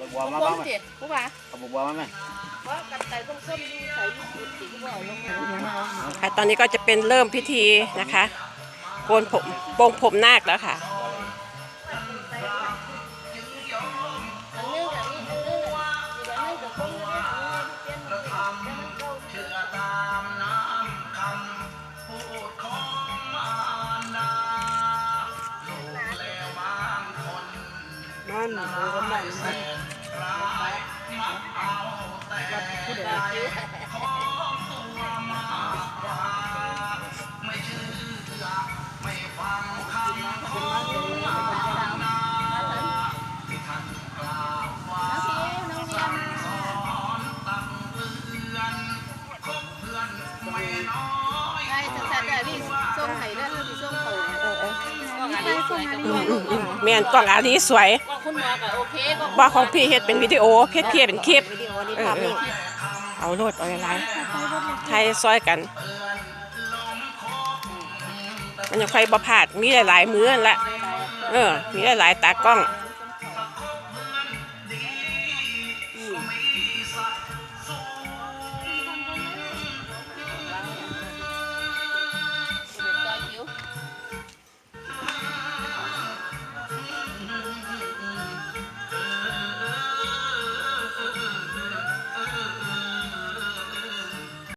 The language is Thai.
บัวมาส้บ้างมไหมเจ็ดผู้ว่าเอาบัวมาไหมว่ากันไก่ต้มส้มดูใส่ยูทูบสิผู้ว่าลงมาค่ะตอนนี้ก็จะเป็นเริ่มพิธีนะคะโกนผมโปรงผมนาคแล้วค่ะอันนึงอันนี้อันนึงอันนึงกับคนนี้อันนี้เปลี่ยนเปลี่ยนมันเข้านั่นโอ้กันได้มัน แต่พี่ส้มไข่แล้วพี่ส้มโตก็อันนี้สวยกับอืมอืมอืมแม่นกล่องอันนี้สวยก็คุณหมอก็โอเคว่าของพี่เฮ็ดเป็นวิดีโอเพจพี่เป็นคลิปวิดีโอนี่ภาพนี่อ เอาโลดเอาอะไรไทยซอยกัน มันยังค่อยบ่พาดมีหลายๆมือแหละเออ มีหลายๆตากล้อง